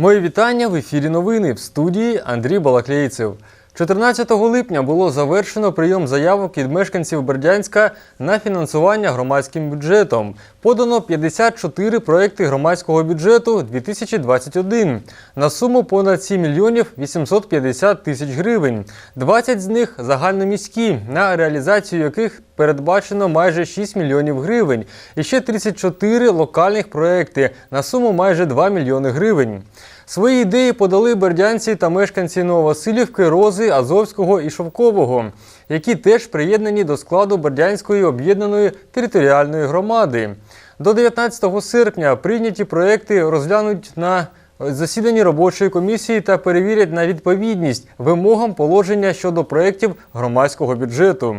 Мої вітання в ефірі новини в студії Андрій Балаклейцев. 14 липня було завершено прийом заявок від мешканців Бердянська на фінансування громадським бюджетом. Подано 54 проекти громадського бюджету 2021 на суму понад 7 мільйонів 850 тисяч гривень. 20 з них загальноміські, на реалізацію яких передбачено майже 6 мільйонів гривень. І ще 34 локальних проекти на суму майже 2 мільйони гривень. Свої ідеї подали бердянці та мешканці Нововасилівки, Рози, Азовського і Шовкового, які теж приєднані до складу Бердянської об'єднаної територіальної громади. До 19 серпня прийняті проекти розглянуть на засіданні робочої комісії та перевірять на відповідність вимогам положення щодо проєктів громадського бюджету.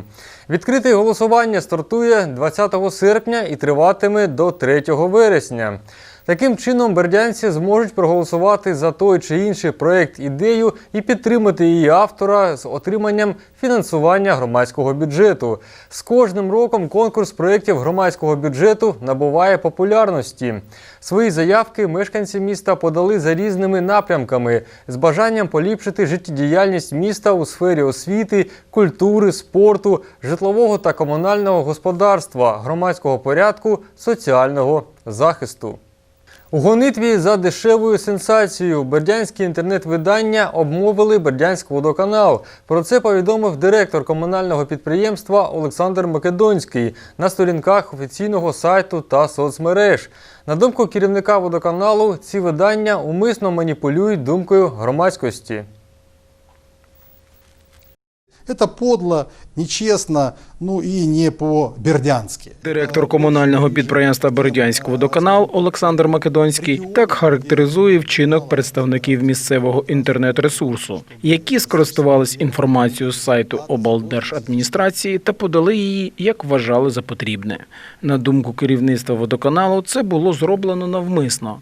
Відкрите голосування стартує 20 серпня і триватиме до 3 вересня. Таким чином, бердянці зможуть проголосувати за той чи інший проект ідею і підтримати її автора з отриманням фінансування громадського бюджету. З кожним роком конкурс проєктів громадського бюджету набуває популярності. Свої заявки мешканці міста подали за різними напрямками з бажанням поліпшити життєдіяльність міста у сфері освіти, культури, спорту, житлового та комунального господарства, громадського порядку, соціального захисту. У гонитві за дешевою сенсацією бердянські інтернет-видання обмовили Бердянський водоканал. Про це повідомив директор комунального підприємства Олександр Македонський на сторінках офіційного сайту та соцмереж. На думку керівника водоканалу, ці видання умисно маніпулюють думкою громадськості. Это подло, нечестно, ну и не по-бердянски. Директор комунального підприємства Бердянський водоканал Олександр Македонський так характеризує вчинок представників місцевого інтернет-ресурсу, які скористувались інформацією з сайту облдержадміністрації та подали її, як вважали за потрібне. На думку керівництва водоканалу, це було зроблено навмисно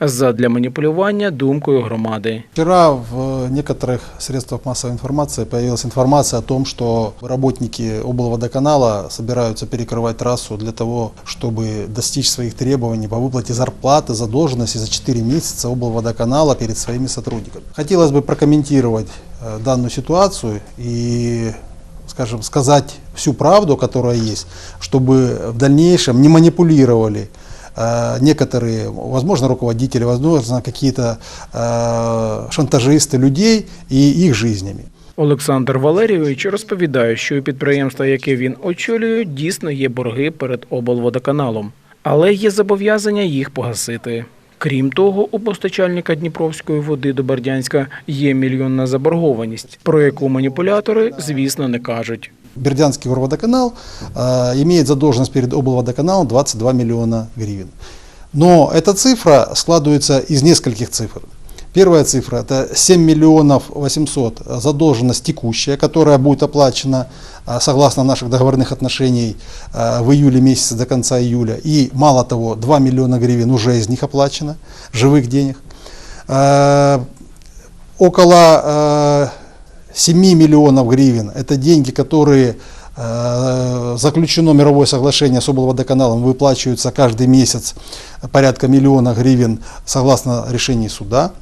задля маніпулювання думкою громади. Вчера в некоторых средствах массовой информации появилась информация о том, что работники облводоканала собираются перекрывать трассу для того, чтобы достичь своих требований по выплате зарплаты, задолженности за 4 месяца облводоканала перед своими сотрудниками. Хотелось бы прокомментировать э, данную ситуацию и скажем, сказать всю правду, которая есть, чтобы в дальнейшем не манипулировали э, некоторые, возможно, руководители, возможно, какие-то э, шантажисты людей и их жизнями. Олександр Валерійович розповідає, що у підприємства, яке він очолює, дійсно є борги перед облводоканалом, але є зобов'язання їх погасити. Крім того, у постачальника Дніпровської води до Бердянська є мільйонна заборгованість, про яку маніпулятори, звісно, не кажуть. Бердянский горводоканал э, имеет задолженность перед облводоканалом 22 миллиона гривен. Но эта цифра складывается из нескольких цифр. Первая цифра – это 7 миллионов 800 задолженность текущая, которая будет оплачена а, согласно наших договорных отношений а, в июле месяце до конца июля. И мало того, 2 миллиона гривен уже из них оплачено, живых денег. А, Около э, 7 миллионов гривен – это деньги, которые заключено мировое соглашение с облводоканалом, выплачиваются каждый месяц порядка миллиона гривен согласно решению суда.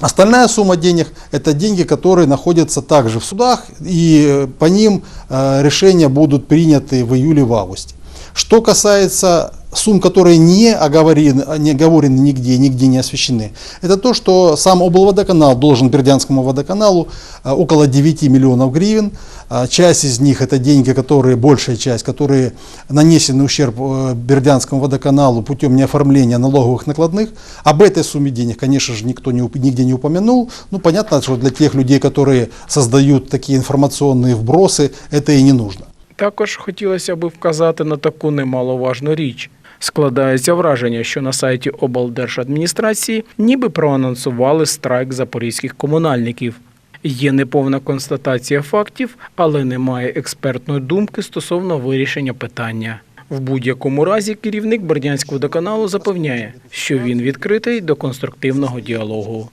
Остальная сумма денег – это деньги, которые находятся также в судах, и э, по ним э, решения будут приняты в июле, в августе. Что касается сумм, которые не оговорены, не оговорены нигде, нигде не освещены, это то, что сам облводоканал должен Бердянскому водоканалу э, около 9 миллионов гривен. А Часть из них это деньги, которые, большая часть, которые нанесены ущерб э, Бердянскому водоканалу путем неоформления налоговых накладных. Об этой сумме денег, конечно же, никто не, нигде не упомянул. Ну, понятно, что для тех людей, которые создают такие информационные вбросы, это и не нужно. Також хотілося би вказати на таку немаловажну річ. Складається враження, що на сайті облдержадміністрації ніби проанонсували страйк запорізьких комунальників. Є неповна констатація фактів, але немає експертної думки стосовно вирішення питання. В будь-якому разі керівник Бердянського водоканалу запевняє, що він відкритий до конструктивного діалогу.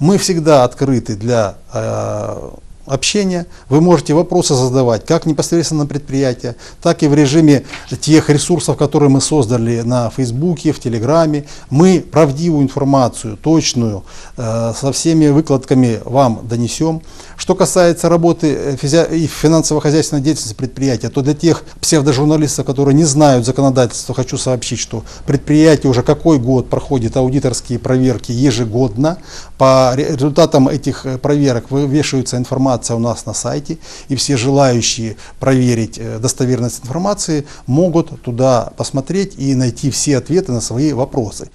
Мы всегда открыты для э, общения. Вы можете вопросы задавать как непосредственно на предприятие, так и в режиме тех ресурсов, которые мы создали на Фейсбуке, в Телеграме. Мы правдивую информацию, точную, э, со всеми выкладками вам донесем. Что касается работы э, и финансово-хозяйственной деятельности предприятия, то для тех псевдожурналистов, которые не знают законодательства, хочу сообщить, что предприятие уже какой год проходит аудиторские проверки ежегодно. По ре- результатам этих э, проверок вывешивается информация у нас на сайте, и все желающие проверить э, достоверность информации могут туда посмотреть и найти все ответы на свои вопросы.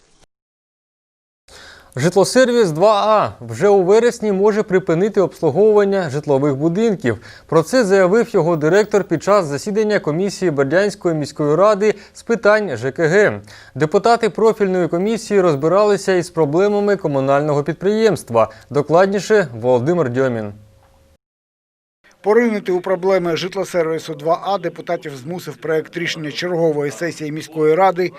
Житлосервіс 2А вже у вересні може припинити обслуговування житлових будинків. Про це заявив його директор під час засідання комісії Бердянської міської ради з питань ЖКГ. Депутати профільної комісії розбиралися із проблемами комунального підприємства. Докладніше Володимир Дьомін. Поринути у проблеми житлосервісу 2А депутатів змусив проект рішення чергової сесії міської ради,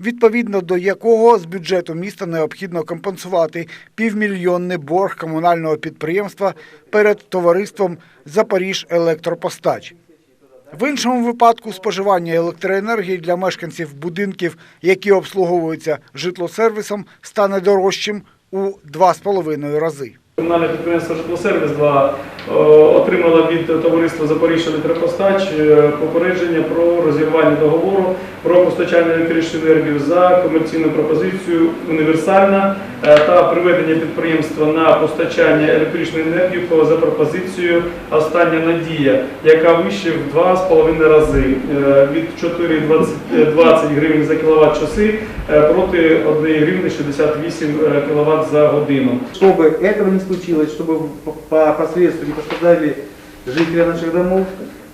відповідно до якого з бюджету міста необхідно компенсувати півмільйонний борг комунального підприємства перед товариством Запоріж Електропостач. В іншому випадку споживання електроенергії для мешканців будинків, які обслуговуються житлосервісом, стане дорожчим у 2,5 рази. Комунальне підприємство «Житлосервіс 2» е, отримало від товариства «Запоріжжя Електропостач» е, попередження про розірвання договору про постачання електричної енергії за комерційну пропозицію універсальна е, та приведення підприємства на постачання електричної енергії по- за пропозицією «Остання надія», яка вище в 2,5 рази е, від 4,20 гривень за кіловат часи е, проти 1 гривні 68 кВт за годину. Чтобы этого не случилось, чтобы по, по последствию не пострадали жители наших домов,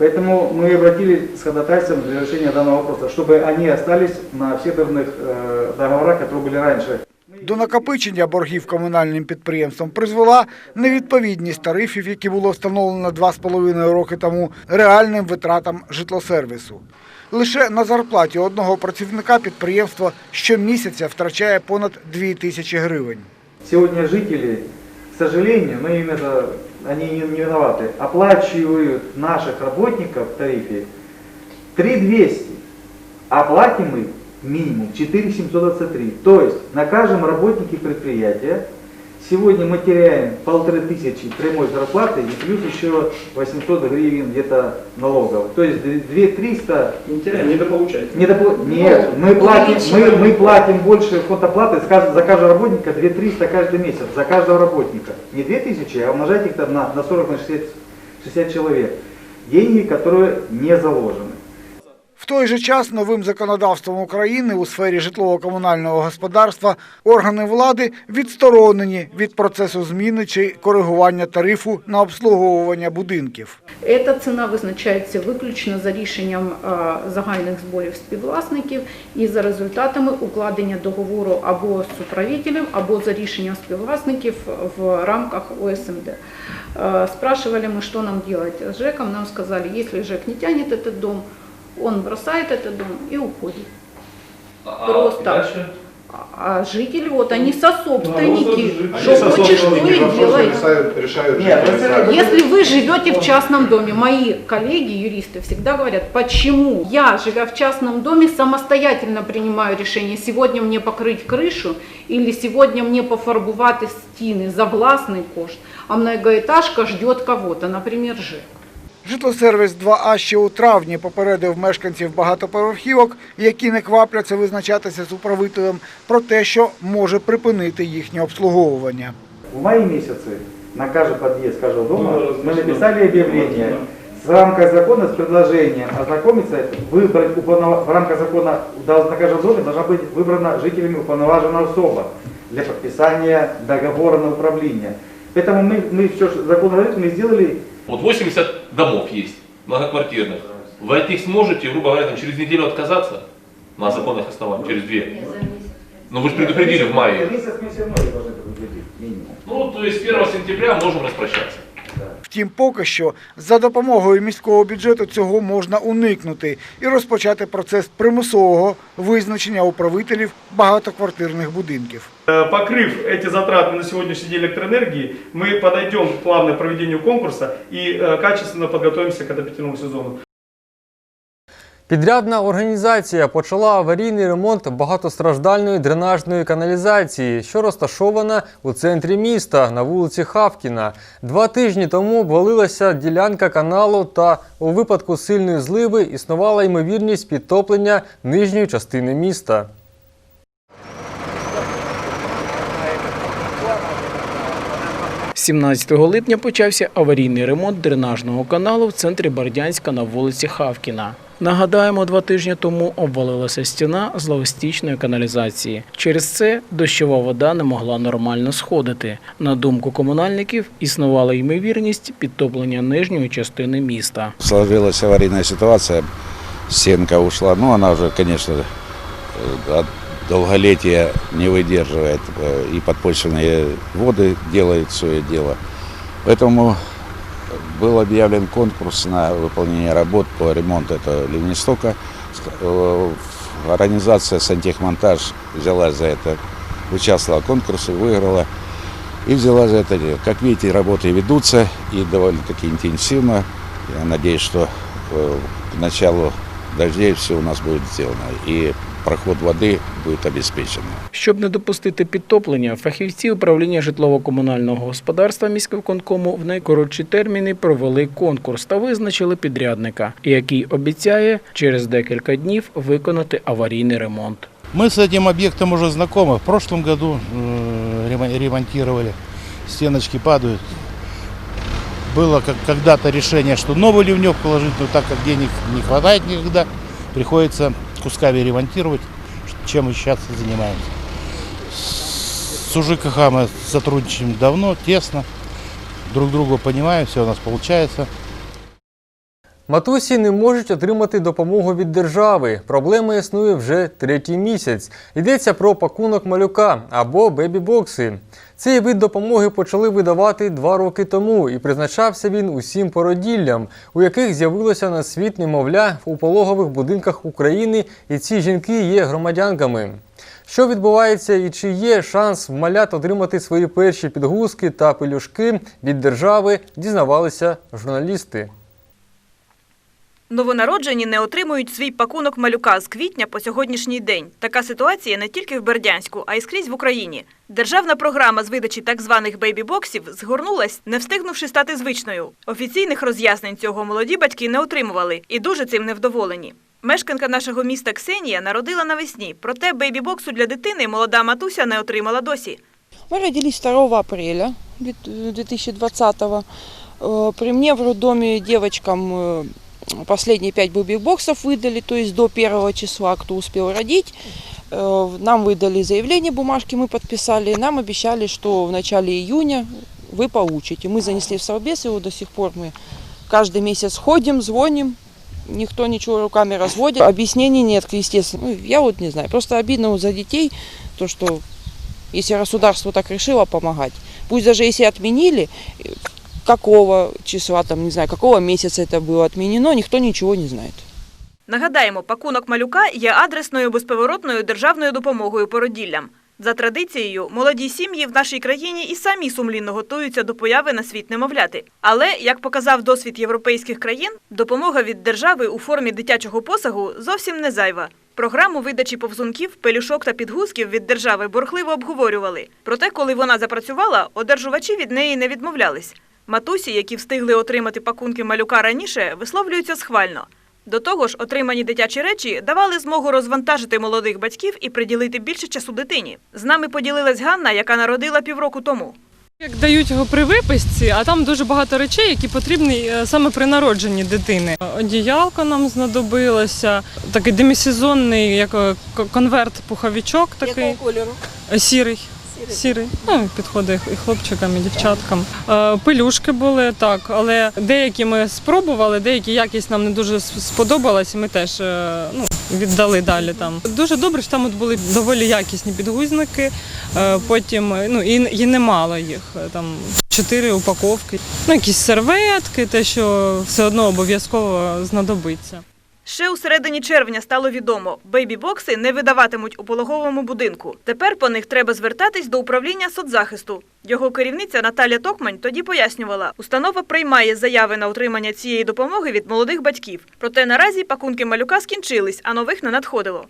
поэтому мы обратились с ходатайством для решения данного вопроса, чтобы они остались на всех договорных, э, договорах, которые были раньше. До накопичення боргів комунальним підприємством призвела невідповідність тарифів, які було встановлено 2,5 роки тому, реальним витратам житлосервісу. Лише на зарплаті одного працівника підприємство щомісяця втрачає понад 2 тисячі гривень. Сегодня жители, к сожалению, но им это, они не, виноваты, оплачивают наших работников в тарифе 3200, а платим мы минимум 4723. То есть на каждом работнике предприятия сегодня мы теряем полторы тысячи прямой зарплаты и плюс еще 800 гривен где-то налогов. То есть 2300 Не теряем, недополучайте. не допл- Нет, мы платим, мы, мы платим больше фонд оплаты за каждого работника 2300 каждый месяц, за каждого работника. Не 2000, а умножать их там на, на 40, на 60, 60 человек. Деньги, которые не заложены. В той же час новим законодавством України у сфері житлово-комунального господарства органи влади відсторонені від процесу зміни чи коригування тарифу на обслуговування будинків. Эта ціна визначається виключно за рішенням е, загальних зборів співвласників і за результатами укладення договору або з управителем, або за рішенням співвласників в рамках ОСМД. Э, Спрашивали мы, что нам делать с ЖЭКом, нам сказали, если ЖЭК не тянет этот дом, он бросает этот дом и уходит. Просто. дальше? А а жители, вот они сособственники, жители. что хочешь, то и делай. решают, решают Нет, жители это- сами. Если вы живете в частном доме, мои коллеги, юристы, всегда говорят, почему я, живя в частном доме, самостоятельно принимаю решение, сегодня мне покрыть крышу или сегодня мне пофарбувати стіни за власний кошт, а многоэтажка ждет кого-то, например, ЖЭК. Житлосервіс 2А ще у травні попередив мешканців багатоповерхівок, які не квапляться визначатися з управителем, про те, що може припинити їхнє обслуговування. В мае месяце на каждый подъезд каждого дома Ну, мы размещено. написали объявление с рамкой закона с предложением ознакомиться, выбрать уполнова- в рамках закона дол- на каждом доме должна быть выбрана жителями уполноваженная особа для подписания договора на управление. Поэтому мы, мы все, что закон говорит, мы сделали Вот 80 домов есть, многоквартирных. Вы от них сможете, грубо говоря, там, через неделю отказаться на законных основаниях, через две? Ну вы же предупредили в мае. Ну, то есть 1 сентября можем распрощаться. В Втім, поки що за допомогою міського бюджету цього можна уникнути і розпочати процес примусового визначення управителів багатоквартирних будинків. Э, Покрыв эти затраты на сегодняшний день электроэнергии, мы подойдем плавно к проведению конкурса и э, качественно подготовимся к отопительному сезону. Підрядна організація почала аварійний ремонт багатостраждальної дренажної каналізації, що розташована у центрі міста на вулиці Хавкіна. Два тижні тому обвалилася ділянка каналу, та у випадку сильної зливи існувала ймовірність підтоплення нижньої частини міста. – 17 липня почався аварійний ремонт дренажного каналу в центрі Бердянська на вулиці Хавкіна. Нагадаємо, два тижні тому обвалилася стіна зловостічної каналізації. Через це дощова вода не могла нормально сходити. На думку комунальників, існувала ймовірність підтоплення нижньої частини міста. Сложилась аварийная ситуация, стенка ушла. Ну, она уже, конечно, э, от долголетия не выдерживает. э, И подпочвенные воды делают свое дело. Был объявлен конкурс на выполнение работ по ремонту этого ливнестока. Э, Организация «Сантехмонтаж» взяла за это, участвовала в конкурсе, выиграла и взяла за это. Как видите, работы ведутся и довольно-таки интенсивно. Я надеюсь, что э, к началу дождей все у нас будет сделано и проход воды будет обеспечен. Щоб не допустити підтоплення, фахівці управління житлово-комунального господарства міськвиконкому в найкоротші терміни провели конкурс та визначили підрядника, який обіцяє через декілька днів виконати аварійний ремонт. Мы с этим объектом уже знакомы. В прошлом году э, ремо- ремонтировали. Стеночки падают. Было как когда-то решение, что новый ливнев положить, но так как денег не хватает никогда, приходится кусками ремонтировать, чем и сейчас и занимаемся. С УЖКХ мы сотрудничаем давно, тесно, друг друга понимаем, все у нас получается. Матусі не можуть отримати допомогу від держави. Проблема існує вже третій місяць. Йдеться про пакунок малюка або бебі-бокси. Цей вид допомоги почали видавати два роки тому, і призначався він усім породіллям, у яких з'явилося на світ немовля у пологових будинках України, і ці жінки є громадянками. Що відбувається і чи є шанс в малят отримати свої перші підгузки та пелюшки від держави, дізнавалися журналісти. Новонароджені не отримують свій пакунок малюка з квітня по сьогоднішній день. Така ситуація не тільки в Бердянську, а й скрізь в Україні. Державна програма з видачі так званих бейбі-боксів згорнулась, не встигнувши стати звичною. Офіційних роз'яснень цього молоді батьки не отримували і дуже цим невдоволені. Мешканка нашого міста Ксенія народила навесні, проте бейбі-боксу для дитини молода матуся не отримала досі. Мы родились 2 апреля 2020-го. Э, При мне в роддоме девочкам э, последние пять бэби-боксов выдали, то есть до первого числа, кто успел родить. Э, Нам выдали заявление, бумажки мы подписали. Нам обещали, что в начале июня вы получите. Мы занесли в Совбез, его до сих пор мы каждый месяц ходим, звоним. Никто ничего руками разводит. Объяснений нет, естественно. Ну, я вот не знаю. Просто обидно вот за детей, то, что если государство так решило помогать. Пусть даже если отменили, какого числа, там, не знаю, какого месяца это было отменено, никто ничего не знает. Нагадаємо, пакунок малюка є адресною безповоротною державною допомогою породіллям. За традицією, молоді сім'ї в нашій країні і самі сумлінно готуються до появи на світ немовляти. Але, як показав досвід європейських країн, допомога від держави у формі дитячого посагу зовсім не зайва. Програму видачі повзунків, пелюшок та підгузків від держави борхливо обговорювали. Проте, коли вона запрацювала, одержувачі від неї не відмовлялись. Матусі, які встигли отримати пакунки малюка раніше, висловлюються схвально. До того ж, отримані дитячі речі давали змогу розвантажити молодих батьків і приділити більше часу дитині. З нами поділилась Ганна, яка народила півроку тому. Як дають його при виписці, а там дуже багато речей, які потрібні е, саме при народженні дитини. Одіялко нам знадобилося, такий демісезонний, як е, конверт пуховичок такий. кольору? Е, Сірий. Сірий. Ну, підходить і хлопчикам, і дівчаткам. Е, Пелюшки були так, але деякі ми спробували, деякі якість нам не дуже сподобалась, і ми теж е, ну, віддали далі там. Дуже добре, що там от були доволі якісні підгузники. Е, Потім ну і, і немало їх. Там Чотири упаковки, ну якісь серветки, те, що все одно обов'язково знадобиться. Ще у середині червня стало відомо, бейбі-бокси не видаватимуть у пологовому будинку. Тепер по них треба звертатись до управління соцзахисту. Його керівниця Наталя Токмань тоді пояснювала, установа приймає заяви на отримання цієї допомоги від молодих батьків. Проте наразі пакунки малюка скінчились, а нових не надходило.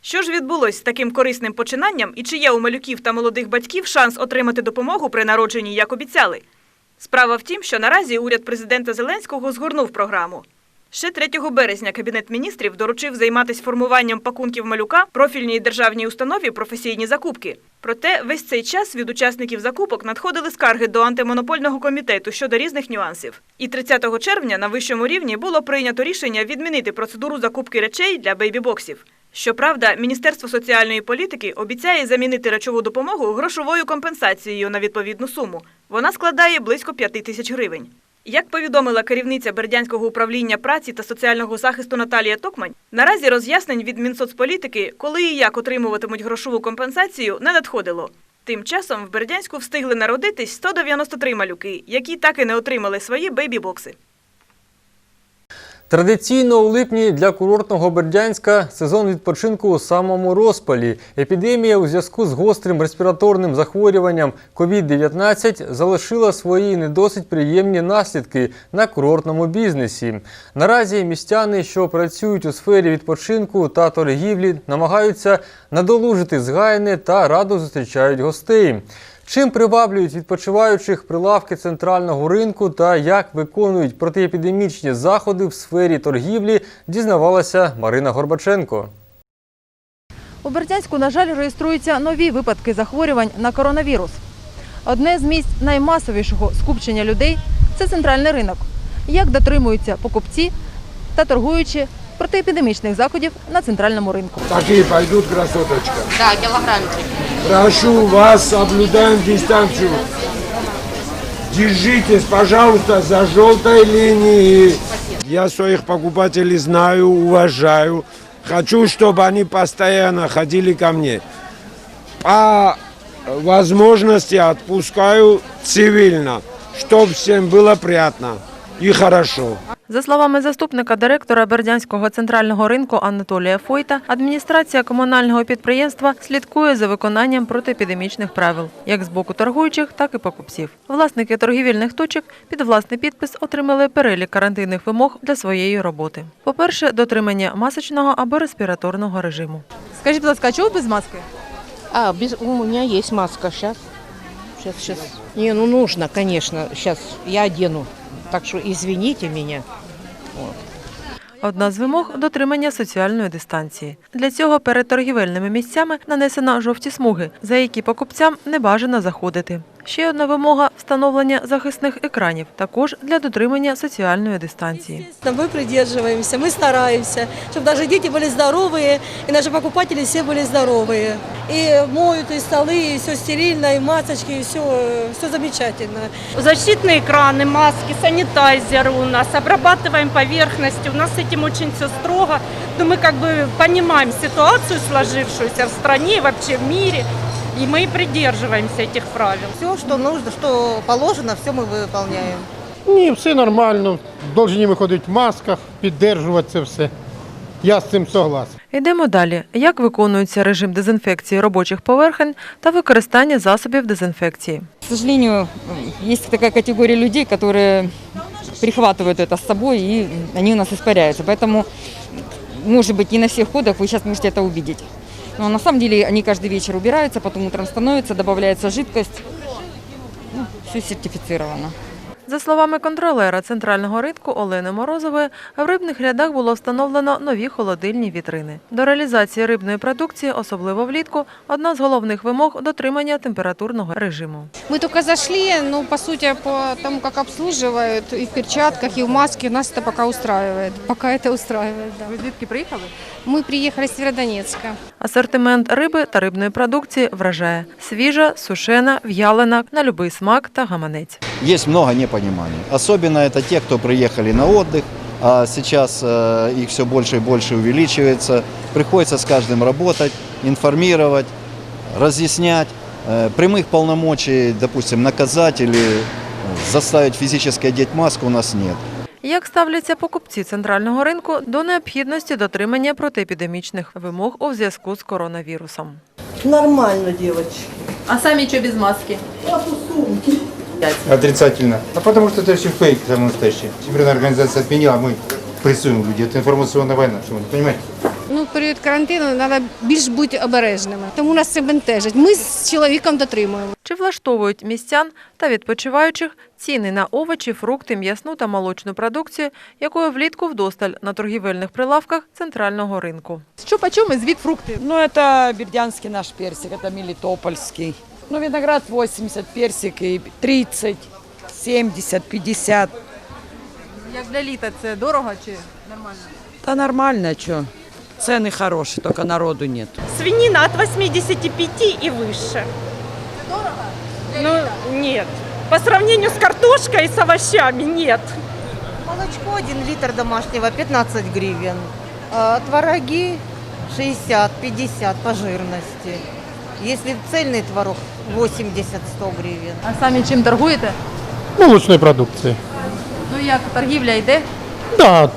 Що ж відбулось з таким корисним починанням і чи є у малюків та молодих батьків шанс отримати допомогу при народженні, як обіцяли? Справа в тім, що наразі уряд президента Зеленського згорнув програму. Ще 3 березня Кабінет міністрів доручив займатися формуванням пакунків малюка профільній державній установі професійні закупки. Проте весь цей час від учасників закупок надходили скарги до антимонопольного комітету щодо різних нюансів. І 30 червня на вищому рівні було прийнято рішення відмінити процедуру закупки речей для бейбі-боксів. Щоправда, Міністерство соціальної політики обіцяє замінити речову допомогу грошовою компенсацією на відповідну суму. Вона складає близько 5 тисяч гривень. Як повідомила керівниця Бердянського управління праці та соціального захисту Наталія Токмань, наразі роз'яснень від Мінсоцполітики, коли і як отримуватимуть грошову компенсацію, не надходило. Тим часом в Бердянську встигли народитись 193 малюки, які так і не отримали свої бейбі-бокси. Традиційно у липні для курортного Бердянська сезон відпочинку у самому розпалі. Епідемія у зв'язку з гострим респіраторним захворюванням COVID-19 залишила свої не досить приємні наслідки на курортному бізнесі. Наразі містяни, що працюють у сфері відпочинку та торгівлі, намагаються надолужити згаяне та радо зустрічають гостей. Чим приваблюють відпочиваючих прилавки центрального ринку та як виконують протиепідемічні заходи в сфері торгівлі, дізнавалася Марина Горбаченко. У Бердянську, на жаль, реєструються нові випадки захворювань на коронавірус. Одне з місць наймасовішого скупчення людей це центральний ринок. Як дотримуються покупці та торгуючі протиепідемічних заходів на центральному ринку. Такие пойдут, красоточка. Да, кілограмчик. Прошу вас, соблюдаем дистанцию. Держитесь, пожалуйста, за желтой линией. Я своих покупателей знаю, уважаю. Хочу, чтобы они постоянно ходили ко мне. По возможности отпускаю цивильно, чтобы всем было приятно И хорошо. За словами заступника директора Бердянського центрального ринку Анатолія Фойта, адміністрація комунального підприємства слідкує за виконанням протиепідемічних правил, як з боку торгуючих, так і покупців. Власники торгівельних точок під власний підпис отримали перелік карантинних вимог для своєї роботи. По-перше, дотримання масочного або респіраторного режиму. Скажіть, будь ласка, чого без маски? А, без, у меня есть маска. Сейчас. Сейчас, сейчас. Не, ну нужно, конечно. Сейчас я одену. Так що извините меня. Одна з вимог дотримання соціальної дистанції. Для цього перед торгівельними місцями нанесено жовті смуги, за які покупцям не бажано заходити. Ще одна вимога встановлення захисних екранів, також для дотримання соціальної дистанції. Мы придерживаемся, мы стараемся, чтобы даже дети были здоровые, и наши покупатели все были здоровые. И моют и столы, и все стерильно, и масочки, и все, все замечательно. Защитные экраны, маски, санитайзеры у нас, обрабатываем поверхности. У нас с этим очень все строго. Но мы как бы понимаем ситуацию сложившуюся в стране и вообще в мире. И мы придерживаемся этих правил. Все, что нужно, что положено, все мы выполняем. Ні, все нормально. Должні виходити в масках, підтримувати це все. Я з цим согласен. Йдемо далі. Як виконується режим дезінфекції робочих поверхень та використання засобів дезінфекції? К сожалению, есть такая категория людей, которые прихватывают это с собой, и они у нас испаряются. Поэтому, может быть, не на всех ходах вы сейчас можете это увидеть. Но на самом деле они каждый вечер убираются, потом утром становится, добавляется жидкость. Ну, все сертифицировано. За словами контролера центрального ринку Олени Морозової, в рибних рядах було встановлено нові холодильні вітрини. До реалізації рибної продукції, особливо влітку, одна з головних вимог дотримання температурного режиму. Мы только зашли, но по сути по тому, как обслуживают, и в перчатках, и в маске, нас это пока устраивает. Пока это устраивает, да. Вы звідки приїхали? Мы приехали с Северодонецка. Асортимент риби та рибної продукції вражає свіжа, сушена, в'ялена на любий смак та гаманець. Есть много непониманий. Особенно это те, кто приехали на отдых, а сейчас э, их все больше и больше увеличивается. Приходится с каждым работать, информировать, разъяснять. Э, Прямых полномочий, допустим, наказать или э, заставить физически одеть маску у нас нет. Як ставляться покупці центрального ринку до необхідності дотримання протиепідемічних вимог у зв'язку з коронавірусом? Нормально, девочки. А самі що без маски? Отрицательно. А потому что это все фейк самый настоящий. Всемирная организация отменила, мы прессуем людей. Это информационная война, что вы не понимаете? Ну, в період карантину треба більш бути обережними. Тому нас це бентежить. Ми з чоловіком дотримуємо. Чи влаштовують містян та відпочиваючих ціни на овочі, фрукти, м'ясну та молочну продукцію, якою влітку вдосталь на торгівельних прилавках центрального ринку? Что почем и звид фрукты? Ну, это бердянский наш персик, это мелитопольский. Ну, виноград 80, персик и 30, 70, 50. Як для літа це дорого чи нормально? Да нормально, что. Цены хорошие, только народу нет. Свинина от 85 и выше. Ну, нет. По сравнению с картошкой и с овощами нет. Молочко 1 литр домашнего 15 гривен. А Твороги 60-50 по жирности. Если цельный творог 80-100 гривен. А самі чим торгуєте? Молочної продукції. Ну як торгівля йде? Да,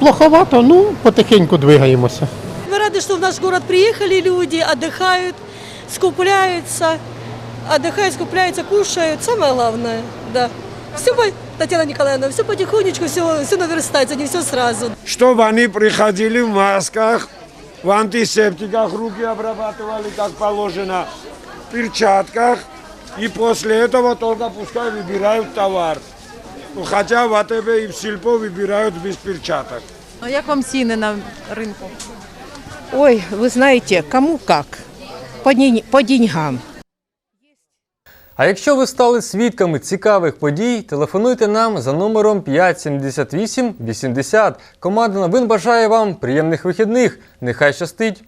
плоховато, ну потихеньку двигаємося. Мы рады, что в наш город приехали люди, отдыхают, скупляются, отдыхают, скупляются, кушают. Самое главное, да. Все, по- Татьяна Николаевна, все потихонечку, все, все наверстается, не все сразу. Чтобы они приходили в масках, в антисептиках, руки обрабатывали как положено, в перчатках. И после этого только пускай выбирают товар. Ну, хотя в АТБ и в Сельпо выбирают без перчаток. Ну як вам ціни на ринку? Ой, вы знаете, кому как. По, день- по деньгам. А якщо ви стали свідками цікавих подій, телефонуйте нам за номером 578 80. Команда новин бажає вам приємних вихідних. Нехай щастить!